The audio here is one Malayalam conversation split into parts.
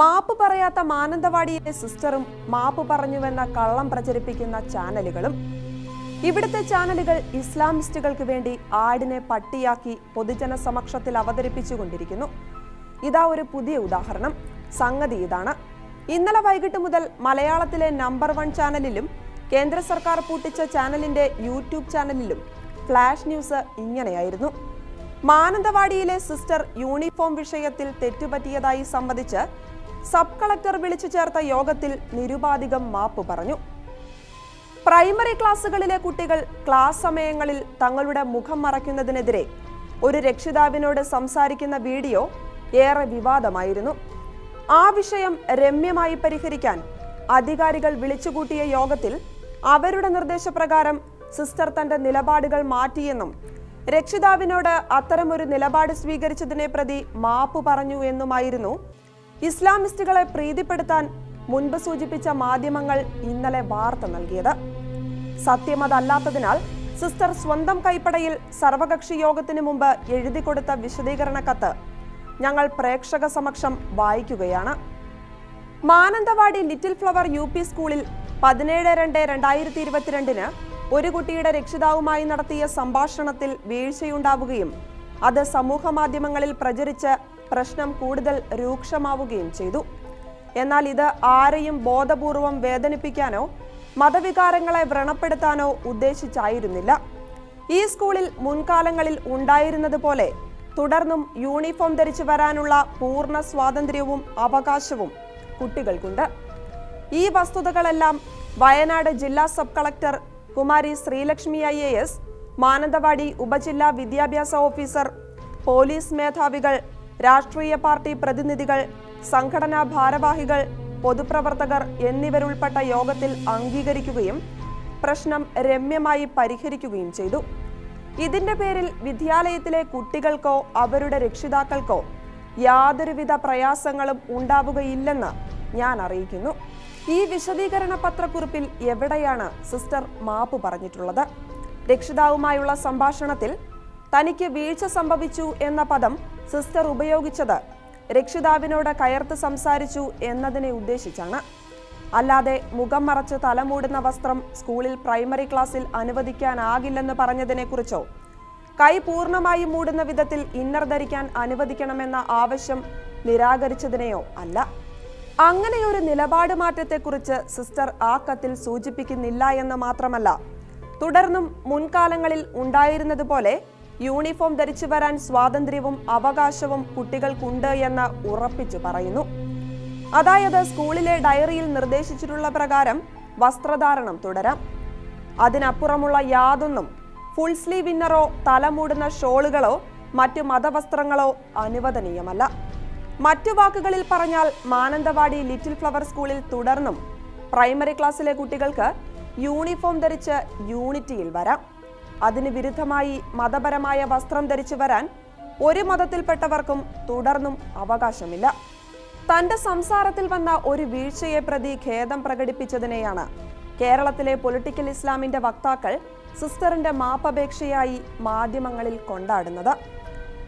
മാപ്പ് പറയാത്ത മാനന്തവാടിയിലെ സിസ്റ്ററും മാപ്പ് പറഞ്ഞുവെന്ന കള്ളം പ്രചരിപ്പിക്കുന്ന ചാനലുകളും ഇവിടുത്തെ ചാനലുകൾ ഇസ്ലാമിസ്റ്റുകൾക്ക് വേണ്ടി ആടിനെ പട്ടിയാക്കി പൊതുജന സമക്ഷത്തിൽ അവതരിപ്പിച്ചുകൊണ്ടിരിക്കുന്നു. ഇതാ ഒരു പുതിയ ഉദാഹരണം. സംഗതി ഇതാണ്. ഇന്നലെ വൈകിട്ട് മുതൽ മലയാളത്തിലെ നമ്പർ വൺ ചാനലിലും കേന്ദ്ര സർക്കാർ പൂട്ടിച്ച ചാനലിന്റെ യൂട്യൂബ് ചാനലിലും ഫ്ലാഷ് ന്യൂസ് ഇങ്ങനെയായിരുന്നു. മാനന്തവാടിയിലെ സിസ്റ്റർ യൂണിഫോം വിഷയത്തിൽ തെറ്റുപറ്റിയതായി സമ്മതിച്ച് സബ് കളക്ടർ വിളിച്ചു ചേർത്ത യോഗത്തിൽ നിരുപാധികം മാപ്പ് പറഞ്ഞു. പ്രൈമറി ക്ലാസ്സുകളിലെ കുട്ടികൾ ക്ലാസ് സമയങ്ങളിൽ തങ്ങളുടെ മുഖം മറയ്ക്കുന്നതിനെതിരെ ഒരു രക്ഷിതാവിനോട് സംസാരിക്കുന്ന വീഡിയോ ഏറെ വിവാദമായിരുന്നു. ആ വിഷയം രമ്യമായി പരിഹരിക്കാൻ അധികാരികൾ വിളിച്ചുകൂട്ടിയ യോഗത്തിൽ അവരുടെ നിർദ്ദേശപ്രകാരം സിസ്റ്റർ തന്റെ നിലപാടുകൾ മാറ്റിയെന്നും രക്ഷിതാവിനോട് അത്തരമൊരു നിലപാട് സ്വീകരിച്ചതിനെ പ്രതി മാപ്പ് പറഞ്ഞു എന്നുമായിരുന്നു ഇസ്ലാമിസ്റ്റുകളെ പ്രീതിപ്പെടുത്താൻ മുൻപ് സൂചിപ്പിച്ച മാധ്യമങ്ങൾ ഇന്നലെ വാർത്ത നൽകിയത്. സത്യമതല്ലാത്തതിനാൽ സിസ്റ്റർ സ്വന്തം കൈപ്പടയിൽ സർവകക്ഷി യോഗത്തിന് മുമ്പ് എഴുതി കൊടുത്ത വിശദീകരണ കത്ത് ഞങ്ങൾ പ്രേക്ഷക സമക്ഷം വായിക്കുകയാണ്. Mananthavady little flower U P സ്കൂളിൽ പതിനേഴ് രണ്ട് രണ്ടായിരത്തി ഇരുപത്തിരണ്ടിന് ഒരു കുട്ടിയുടെ രക്ഷിതാവുമായി നടത്തിയ സംഭാഷണത്തിൽ വീഴ്ചയുണ്ടാവുകയും അത് സമൂഹ മാധ്യമങ്ങളിൽ പ്രചരിച്ച് പ്രശ്നം കൂടുതൽ രൂക്ഷമാവുകയും ചെയ്തു. എന്നാൽ ഇത് ആരെയും ബോധപൂർവം വേദനിപ്പിക്കാനോ മതവികാരങ്ങളെ വ്രണപ്പെടുത്താനോ ഉദ്ദേശിച്ചായിരുന്നില്ല. ഈ സ്കൂളിൽ മുൻകാലങ്ങളിൽ ഉണ്ടായിരുന്നത് പോലെ തുടർന്നും യൂണിഫോം ധരിച്ചു വരാനുള്ള പൂർണ സ്വാതന്ത്ര്യവും അവകാശവും കുട്ടികൾക്കുണ്ട്. ഈ വസ്തുതകളെല്ലാം വയനാട് ജില്ലാ sub collector Kumari Sreelakshmi I A S Mananthavady ഉപജില്ലാ വിദ്യാഭ്യാസ ഓഫീസർ പോലീസ് മേധാവികൾ രാഷ്ട്രീയ പാർട്ടി പ്രതിനിധികൾ സംഘടനാ ഭാരവാഹികൾ പൊതുപ്രവർത്തകർ എന്നിവരുൾപ്പെട്ട യോഗത്തിൽ അംഗീകരിക്കുകയും പ്രശ്നം രമ്യമായി പരിഹരിക്കുകയും ചെയ്തു. ഇതിന്റെ പേരിൽ വിദ്യാലയത്തിലെ കുട്ടികൾക്കോ അവരുടെ രക്ഷിതാക്കൾക്കോ യാതൊരുവിധ പ്രയാസങ്ങളും ഉണ്ടാവുകയില്ലെന്ന് ഞാൻ അറിയിക്കുന്നു. ഈ വിശദീകരണ പത്രക്കുറിപ്പിൽ എവിടെയാണ് സിസ്റ്റർ മാപ്പ് പറഞ്ഞിട്ടുള്ളത്? രക്ഷിതാവുമായുള്ള സംഭാഷണത്തിൽ തനിക്ക് വീഴ്ച സംഭവിച്ചു എന്ന പദം സിസ്റ്റർ ഉപയോഗിച്ചത്. രക്ഷിതാവിനോട് കയർത്ത് സംസാരിച്ചു എന്നതിനെ ഉദ്ദേശിച്ചാണ്. അല്ലാതെ മുഖം മറച്ച് തലമൂടുന്ന വസ്ത്രം സ്കൂളിൽ പ്രൈമറി ക്ലാസ്സിൽ അനുവദിക്കാനാകില്ലെന്ന് പറഞ്ഞതിനെക്കുറിച്ചോ? കൈ പൂർണമായി മൂടുന്ന വിധത്തിൽ ഇന്നർ ധരിക്കാൻ അനുവദിക്കണമെന്ന ആവശ്യം നിരാകരിച്ചതിനെയോ അല്ല. അങ്ങനെയൊരു നിലപാട് മാറ്റത്തെക്കുറിച്ച് സിസ്റ്റർ ആ കത്തിൽ സൂചിപ്പിക്കുന്നില്ല എന്ന് മാത്രമല്ല. തുടർന്നും മുൻകാലങ്ങളിൽ ഉണ്ടായിരുന്നതുപോലെ യൂണിഫോം ധരിച്ചു വരാൻ സ്വാതന്ത്ര്യവും അവകാശവും കുട്ടികൾക്കുണ്ട് എന്ന് ഉറപ്പിച്ചു പറയുന്നു. അതായത് സ്കൂളിലെ ഡയറിയിൽ നിർദ്ദേശിച്ചിട്ടുള്ള പ്രകാരം വസ്ത്രധാരണം തുടരാം. അതിനപ്പുറമുള്ള യാതൊന്നും ഫുൾ സ്ലീവ് ഇന്നറോ തലമൂടുന്ന ഷോളുകളോ മറ്റു മതവസ്ത്രങ്ങളോ അനുവദനീയമല്ല. മറ്റു വാക്കുകളിൽ പറഞ്ഞാൽ മാനന്തവാടി ലിറ്റിൽ ഫ്ലവർ സ്കൂളിൽ തുടർന്നും പ്രൈമറി ക്ലാസ്സിലെ കുട്ടികൾക്ക് യൂണിഫോം ധരിച്ച് യൂണിറ്റിയിൽ വരാം. അതിന് വിരുദ്ധമായി മതപരമായ വസ്ത്രം ധരിച്ചു വരാൻ ഒരു മതത്തിൽപ്പെട്ടവർക്കും തുടർന്നും അവകാശമില്ല. തന്റെ സംസാരത്തിൽ വന്ന ഒരു വീഴ്ചയെ പ്രതി ഖേദം പ്രകടിപ്പിച്ചതിനെയാണ് കേരളത്തിലെ പൊളിറ്റിക്കൽ ഇസ്ലാമിന്റെ വക്താക്കൾ സിസ്റ്ററിന്റെ മാപ്പപേക്ഷയായി മാധ്യമങ്ങളിൽ കൊണ്ടാടുന്നത്.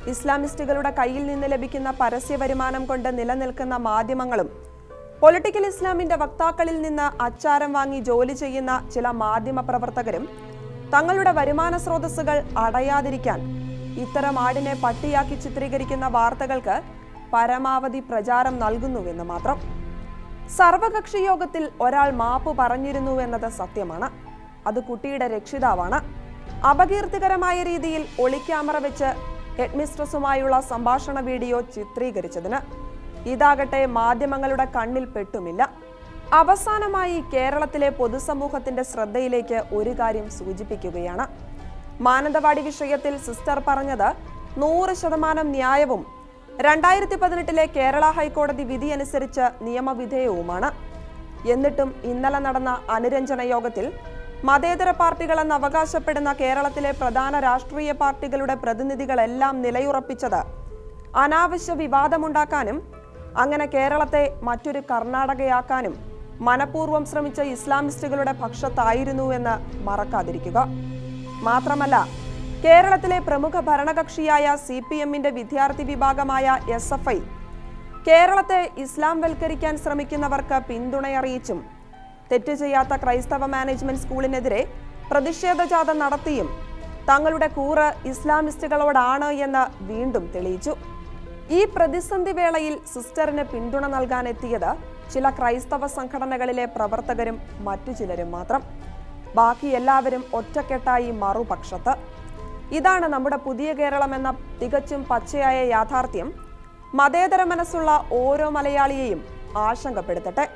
ഇസ്ലാമിസ്റ്റുകളുടെ കയ്യിൽ നിന്ന് ലഭിക്കുന്ന പരസ്യ വരുമാനം കൊണ്ട് നിലനിൽക്കുന്ന മാധ്യമങ്ങളും പൊളിറ്റിക്കൽ ഇസ്ലാമിന്റെ വക്താക്കളിൽ നിന്ന് അച്ചാരം വാങ്ങി ജോലി ചെയ്യുന്ന ചില മാധ്യമ പ്രവർത്തകരും തങ്ങളുടെ വരുമാന സ്രോതസ്സുകൾ അടയാതിരിക്കാൻ ഇത്തരം ആടിനെ പട്ടിയാക്കി ചിത്രീകരിക്കുന്ന വാർത്തകൾക്ക് പരമാവധി പ്രചാരം നൽകുന്നുവെന്ന് മാത്രം. സർവകക്ഷി യോഗത്തിൽ ഒരാൾ മാപ്പ് പറഞ്ഞിരുന്നു എന്നത് സത്യമാണ്. അത് കുട്ടിയുടെ രക്ഷിതാവാണ്. അപകീർത്തികരമായ രീതിയിൽ ഒളിക്യാമറ വെച്ച് ഹെഡ്മിസ്ട്രസുമായുള്ള സംഭാഷണ വീഡിയോ ചിത്രീകരിച്ചതിന്. ഇതാകട്ടെ മാധ്യമങ്ങളുടെ കണ്ണിൽ പെട്ടുമില്ല. അവസാനമായി കേരളത്തിലെ പൊതുസമൂഹത്തിന്റെ ശ്രദ്ധയിലേക്ക് ഒരു കാര്യം സൂചിപ്പിക്കുകയാണ്. മാനന്തവാടി വിഷയത്തിൽ സിസ്റ്റർ പറഞ്ഞത് നൂറ് ശതമാനം ന്യായവും രണ്ടായിരത്തി പതിനെട്ടിലെ കേരള ഹൈക്കോടതി വിധി അനുസരിച്ച് നിയമവിധേയവുമാണ്. എന്നിട്ടും ഇന്നലെ നടന്ന അനുരഞ്ജന യോഗത്തിൽ മതേതര പാർട്ടികളെന്ന് അവകാശപ്പെടുന്ന കേരളത്തിലെ പ്രധാന രാഷ്ട്രീയ പാർട്ടികളുടെ പ്രതിനിധികളെല്ലാം നിലയുറപ്പിച്ചത് അനാവശ്യ വിവാദമുണ്ടാക്കാനും അങ്ങനെ കേരളത്തെ മറ്റൊരു കർണാടകയാക്കാനും മനഃപൂർവം ശ്രമിച്ച ഇസ്ലാമിസ്റ്റുകളുടെ പക്ഷത്തായിരുന്നുവെന്ന് മറക്കാതിരിക്കുക. മാത്രമല്ല കേരളത്തിലെ പ്രമുഖ ഭരണകക്ഷിയായ സി പി എമ്മിന്റെ വിദ്യാർത്ഥി വിഭാഗമായ എസ് എഫ് ഐ കേരളത്തെ ഇസ്ലാം വൽക്കരിക്കാൻ ശ്രമിക്കുന്നവർക്ക് പിന്തുണയറിയിച്ചും തെറ്റ് ചെയ്യാത്ത ക്രൈസ്തവ മാനേജ്മെന്റ് സ്കൂളിനെതിരെ പ്രതിഷേധ ജാഥ നടത്തിയും തങ്ങളുടെ കൂറ് ഇസ്ലാമിസ്റ്റുകളോടാണ് എന്ന് വീണ്ടും തെളിയിച്ചു. ഈ പ്രതിസന്ധി വേളയിൽ സിസ്റ്ററിന് പിന്തുണ നൽകാനെത്തിയത് ചില ക്രൈസ്തവ സംഘടനകളിലെ പ്രവർത്തകരും മറ്റു ചിലരും മാത്രം. ബാക്കി എല്ലാവരും ഒറ്റക്കെട്ടായി മറുപക്ഷത്ത്. ഇതാണ് നമ്മുടെ പുതിയ കേരളം എന്ന തികച്ചും പച്ചയായ യാഥാർത്ഥ്യം. മതേതര മനസ്സുള്ള ഓരോ മലയാളിയെയും ആശങ്കപ്പെടുത്തട്ടെ.